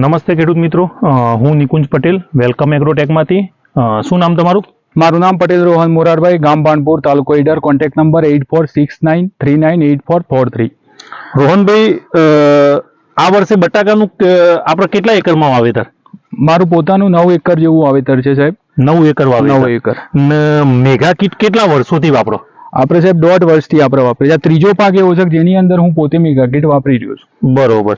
નમસ્તે ખેડૂત મિત્રો. હું નિકુંજ પટેલ વેલકમ એગ્રોટેકમાંથી. શું નામ તમારું? મારું નામ પટેલ રોહન મોરારભાઈ ગામ બાણપુર તાલુકો Idar. Contact number eight four six nine three nine eight four four three Rohanbhai આ વર્ષે બટાકાનું આપણે કેટલા એકરમાં વાવેતર? મારું પોતાનું નવ એકર જેવું વાવેતર છે સાહેબ. નવ એકર નવ એકર. મેઘા મેગા કીટ કેટલા વર્ષોથી વાપરો? આપણે સાહેબ દોઢ વર્ષથી આપણે વાપરીએ છીએ. આ ત્રીજો પાક એવો છે જેની અંદર હું પોતે મેગા વાપરી રહ્યો છું. બરોબર.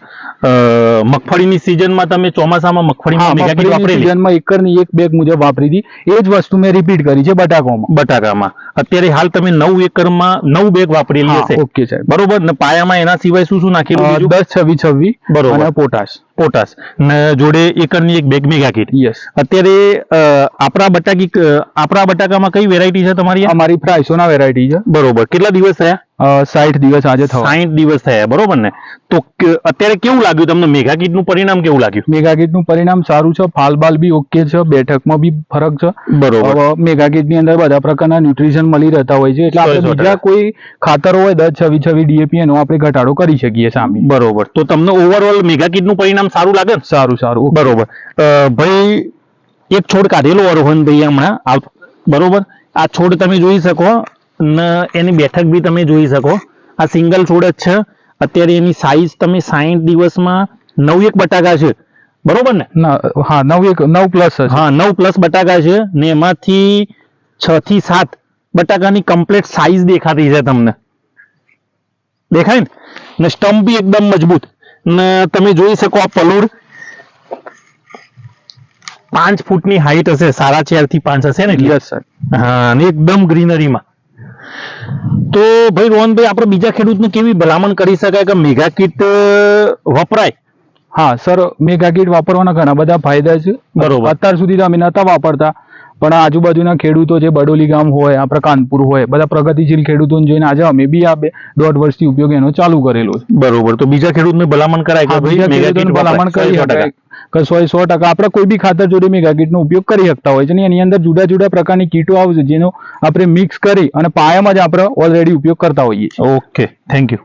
મગફળીની સિઝનમાં તમે ચોમાસામાં મગફળીમાં મેગા કીટ મગફળીની વાપરેલી? સિઝનમાં એકરની એક બેગ મુજબ વાપરી હતી. એ જ વસ્તુ મેં રિપીટ કરી છે બટાકામાં બટાકામાં. અત્યારે હાલ તમે નવ એકરમાં નવ બેગ વાપરેલી હશે. ઓકે સાહેબ. બરોબર? ને પાયામાં એના સિવાય શું શું નાખેલું દસ છવ્વી છવ્વીસ બરોબર. અને પોટાશ. પોટાશ. ને જોડે એકરની એક બેગ મેગા કીટ યસ અત્યારે આપણા બટાકી આપણા બટાકામાં કઈ વેરાયટી છે તમારી અમારી પ્રાઇસોના વેરાયટી છે. બરોબર. કેટલા દિવસ થયા? સાઠ દિવસ આજે થવા. સાહીઠ દિવસ થયા બરોબર ને? તો અત્યારે કેવું લાગ્યું તમને? મેગા કીટનું પરિણામ કેવું લાગ્યું? મેગા નું પરિણામ સારું છે ફાલબાલ બી ઓકે છે બેઠકમાં બી ફરક છે. બરોબર. હવે મેગા કીટની અંદર બધા પ્રકારના ન્યુટ્રિશન મળી રહેતા હોય છે એટલે આપણે બીજા કોઈ ખાતરો હોય દસ છવી છવ્વીસ ડીએપી એનો આપણે ઘટાડો કરી શકીએ સામે. બરોબર. તો તમને ઓવરઓલ મેગા કીટનું પરિણામ સારું લાગે? ને સારું સારું બરોબર. ભાઈ એક છોડ કાઢેલો અરોહન ભાઈ હમણાં બરોબર? આ છોડ તમે જોઈ શકો ને એની બેઠક બી તમે જોઈ શકો. આ સિંગલ છોડ જ છે. અત્યારે એની સાઈઝ તમે સાહીઠ દિવસમાં નવ એક બટાકા છે. બરોબર ને? હા નવ એક નવ પ્લસ હા નવ પ્લસ બટાકા છે ને એમાંથી છ થી સાત બટાકાની કમ્પ્લીટ સાઈઝ દેખાતી છે તમને. દેખાય ને? ને સ્ટમ્પ બી એકદમ મજબૂત. ને તમે જોઈ શકો આ પલોડ પાંચ ફૂટની હાઈટ હશે. સાડા ચારથી પાંચ હશે ને? યસ સર હા અને એકદમ ગ્રીનરીમાં તો ભાઈ રોહનભાઈ આપણે બીજા ખેડૂતને કેવી ભલામણ કરી શકાય કે મેગા કીટ વપરાય? હા સર મેગા કીટ વાપરવાના ઘણા બધા ફાયદા છે. બરોબર. અત્યાર સુધી તો અમે નતા વાપરતા પણ આજુબાજુના ખેડૂતો જે બડોલી ગામ હોય આપણા કાનપુર હોય બધા પ્રગતિશીલ ખેડૂતોને જોઈને આજે અમે બી આ બે દોઢ વર્ષથી ઉપયોગ એનો ચાલુ કરેલો છે. બરોબર. તો બીજા ખેડૂતને ભલામણ કરાય કે ભાઈ બીજા ખેડૂતોને ભલામણ કરી શકાય. કે સો સો ટકા આપણે કોઈ બી ખાતર જોડે મેગા ઉપયોગ કરી શકતા હોય છે ને એની અંદર જુદા જુદા પ્રકારની કીટો આવશે જેનો આપણે મિક્સ કરી અને પાયામાં જ આપણે ઓલરેડી ઉપયોગ કરતા હોઈએ ઓકે થેન્ક યુ